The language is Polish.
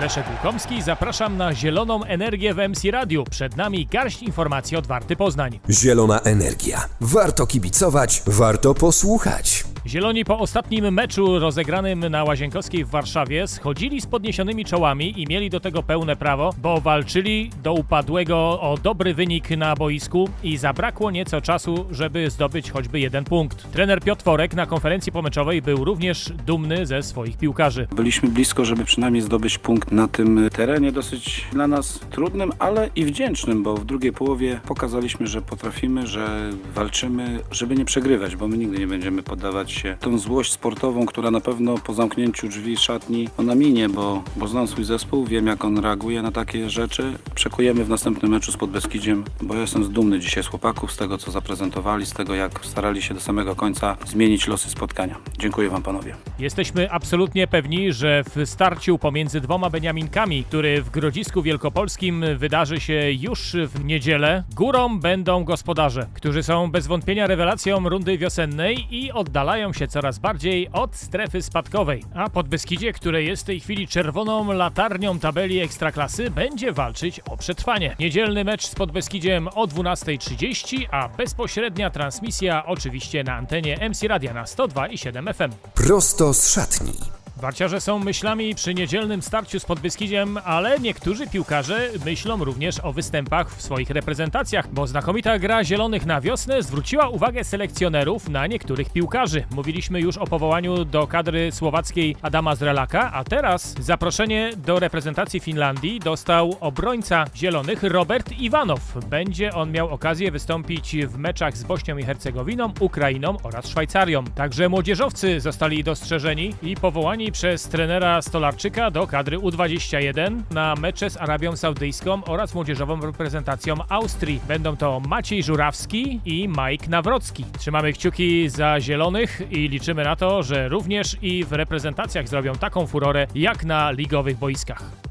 Leszek Łukomski, zapraszam na zieloną energię w MC Radiu. Przed nami garść informacji od Warty Poznań. Zielona energia. Warto kibicować, warto posłuchać. Zieloni po ostatnim meczu rozegranym na Łazienkowskiej w Warszawie schodzili z podniesionymi czołami i mieli do tego pełne prawo, bo walczyli do upadłego o dobry wynik na boisku i zabrakło nieco czasu, żeby zdobyć choćby jeden punkt. Trener Piotr Worek na konferencji pomeczowej był również dumny ze swoich piłkarzy. Byliśmy blisko, żeby przynajmniej zdobyć punkt na tym terenie, dosyć dla nas trudnym, ale i wdzięcznym, bo w drugiej połowie pokazaliśmy, że potrafimy, że walczymy, żeby nie przegrywać, bo my nigdy nie będziemy poddawać się tą złość sportową, która na pewno po zamknięciu drzwi szatni ona minie, bo, bo znam swój zespół, wiem jak on reaguje na takie rzeczy. Przekujemy w następnym meczu z Podbeskidziem, bo ja jestem dumny dzisiaj z chłopaków, z tego co zaprezentowali, z tego jak starali się do samego końca zmienić losy spotkania. Dziękuję Wam panowie. Jesteśmy absolutnie pewni, że w starciu pomiędzy dwoma Beniaminkami, który w Grodzisku Wielkopolskim wydarzy się już w niedzielę, górą będą gospodarze, którzy są bez wątpienia rewelacją rundy wiosennej i oddalają się coraz bardziej od strefy spadkowej. A Podbeskidzie, które jest w tej chwili czerwoną latarnią tabeli Ekstraklasy, będzie walczyć o przetrwanie. Niedzielny mecz z Podbeskidziem o 12.30, a bezpośrednia transmisja oczywiście na antenie MC Radia na 102,7 FM. Prosto z szatni. Warciarze są myślami przy niedzielnym starciu z Podbeskidziem, ale niektórzy piłkarze myślą również o występach w swoich reprezentacjach, bo znakomita gra Zielonych na wiosnę zwróciła uwagę selekcjonerów na niektórych piłkarzy. Mówiliśmy już o powołaniu do kadry słowackiej Adama Zrelaka, a teraz zaproszenie do reprezentacji Finlandii dostał obrońca Zielonych Robert Iwanow. Będzie on miał okazję wystąpić w meczach z Bośnią i Hercegowiną, Ukrainą oraz Szwajcarią. Także młodzieżowcy zostali dostrzeżeni i powołani przez trenera Stolarczyka do kadry U21 na mecze z Arabią Saudyjską oraz młodzieżową reprezentacją Austrii. Będą to Maciej Żurawski i Mike Nawrocki. Trzymamy kciuki za zielonych i liczymy na to, że również i w reprezentacjach zrobią taką furorę jak na ligowych boiskach.